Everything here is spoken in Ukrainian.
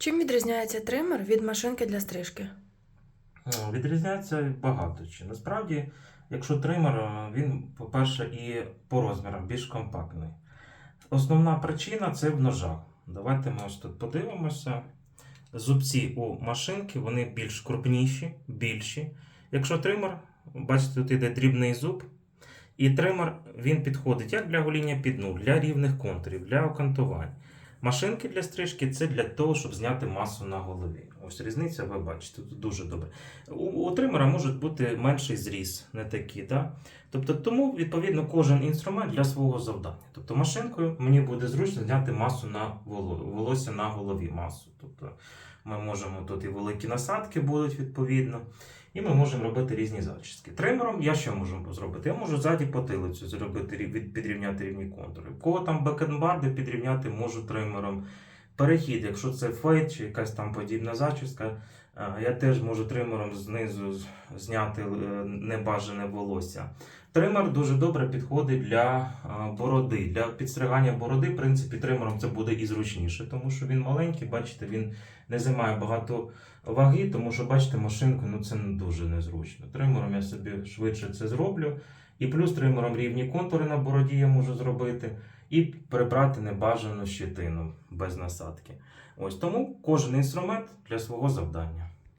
Чим відрізняється тример від машинки для стрижки? Е, Відрізняється багато чи. Насправді, якщо тример, е, він, по-перше, і по розмірам більш компактний. Основна причина це в ножах. Давайте ми ось тут подивимося. Зубці у машинки вони більш крупніші, більші. Якщо тример, бачите, тут йде дрібний зуб. І тример він підходить як для гоління під нуль, для рівних контурів, для окантувань. Машинки для стрижки це для того, щоб зняти масу на голові. Ось різниця, ви бачите, тут дуже добре. У, тримера може бути менший зріз, не такий. Да? Тобто, тому, відповідно, кожен інструмент для свого завдання. Тобто, машинкою мені буде зручно зняти масу на волосся на голові. масу. Тобто, ми можемо тут і великі насадки будуть відповідно. І ми можемо робити різні зачіски. Тримером я що можу зробити? Я можу ззаді потилицю зробити підрівняти рівні контури. В кого там бекенбарди підрівняти можу тримером. Перехід, якщо це фейт чи якась там подібна зачіска, е, я теж можу тримером знизу зняти е, небажане волосся. Тример дуже добре підходить для е, бороди. Для підстригання бороди, в принципі, тримером це буде і зручніше, тому що він маленький, бачите, він не займає багато ваги, тому що, бачите, машинку ну це дуже незручно. Тримером я собі швидше це зроблю. І плюс тримером рівні контури на бороді я можу зробити, і прибрати небажану щетину без насадки. Ось тому кожен інструмент для свого завдання.